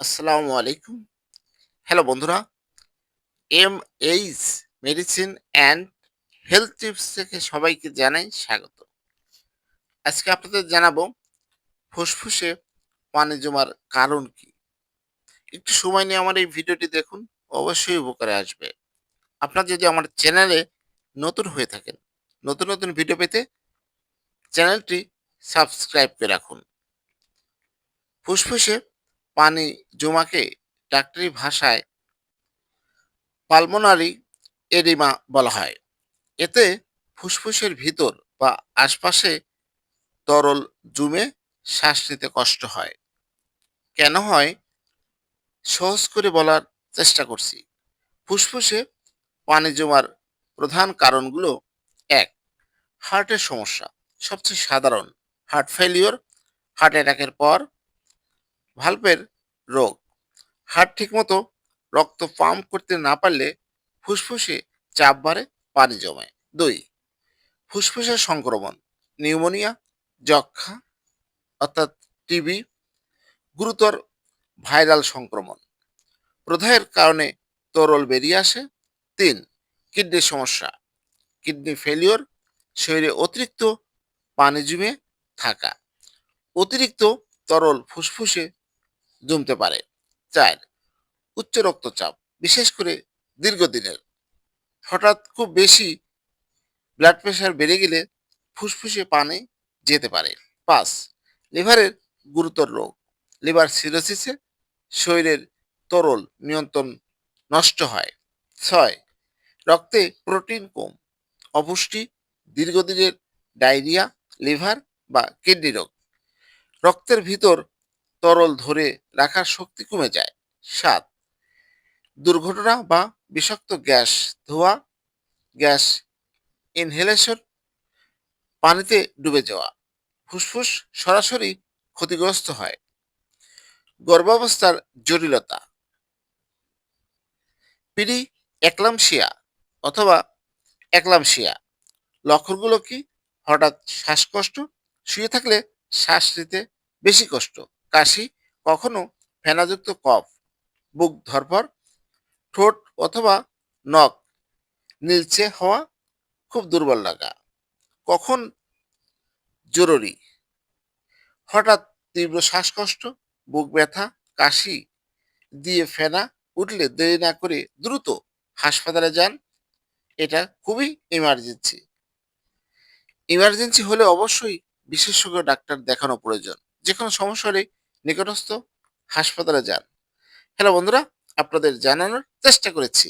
আসসালামু আলাইকুম। হ্যালো বন্ধুরা M H medicine and health tips থেকে সবাইকে জানাই স্বাগত। আজকে আপনাদের জানাব ফুসফুসে পানি জমার কারণ কি? একটু সময় নিয়ে আমার এই ভিডিওটি দেখুন, অবশ্যই উপকারে আসবে। আপনার যদি আমার চ্যানেলে নতুন হয়ে থাকেন, নতুন নতুন ভিডিও পেতে চ্যানেলটি সাবস্ক্রাইব করে রাখুন। ফুসফুসে পানি জমাকে ডাক্তারি ভাষায় পালমোনারি এডিমা বলা হয়। এতে ফুসফুসের ভিতর বা আশপাশে তরল জমে শ্বাস নিতে কষ্ট হয়। কেন হয়? সহজ করে বলার চেষ্টা করছি। ফুসফুসে পানি জমার প্রধান কারণগুলো এক, হার্টের সমস্যা, সবচেয়ে সাধারণ, হার্ট ফেলিওর হার্ট অ্যাটাকের পর ভাল্বের রোগ। হার্ট ঠিকমতো রক্ত পাম্প করতে না পারলে ফুসফুসে চাপ বাড়ে, পানি জমে দুই, ফুসফুসের সংক্রমণ, নিউমোনিয়া যক্ষা অর্থাৎ টিবি, গুরুতর ভাইরাল সংক্রমণ। প্রদাহের কারণে তরল বেরিয়ে আসে। তিন কিডনির সমস্যা, কিডনি ফেলিওর, শরীরে অতিরিক্ত পানি জমে থাকা। অতিরিক্ত তরল ফুসফুসে জমতে পারে। চার, উচ্চ রক্তচাপ, বিশেষ করে দীর্ঘদিনের। হঠাৎ খুব বেশি ব্লাড প্রেশার বেড়ে গেলে ফুসফুসে পানে যেতে পারে। পাঁচ, লিভারের গুরুতর রোগ, লিভার সিরোসিসে শরীরের তরল নিয়ন্ত্রণ নষ্ট হয়। ছয়, রক্তে প্রোটিন কম, অপুষ্টি, দীর্ঘদিনের ডায়রিয়া, লিভার বা কিডনি রোগ। রক্তের ভিতর তরল ধরে রাখার শক্তি কমে যায়। সাত, দুর্ঘটনা বা বিষাক্ত গ্যাস ধোয়া, গ্যাস ইনহেলেশন, পানিতে ডুবে যাওয়া, ফুসফুস সরাসরি ক্ষতিগ্রস্ত হয়। গর্ভাবস্থার জটিলতা। পিডি একলামশিয়া অথবা একলামশিয়া লক্ষণগুলো কি? হঠাৎ শ্বাসকষ্ট? শুয়ে থাকলে শ্বাস নিতে বেশি কষ্ট। কাশি, কখনো ফেনাযুক্ত কফ, বুক ধরফর, ঠোঁট অথবা নখ নীলচে হওয়া খুব দুর্বল লাগা। কখন জরুরি? হঠাৎ তীব্র শ্বাসকষ্ট, বুক ব্যথা, কাশি দিয়ে ফেনা উঠলে দেরি না করে দ্রুত হাসপাতালে যান। এটা খুবই ইমার্জেন্সি ইমার্জেন্সি হলে অবশ্যই বিশেষজ্ঞ ডাক্তার দেখানো প্রয়োজন। যে কোনো সমস্যা হলে নিকটস্থ হাসপাতালে যান। হ্যালো বন্ধুরা আপনাদের জানানোর চেষ্টা করেছি।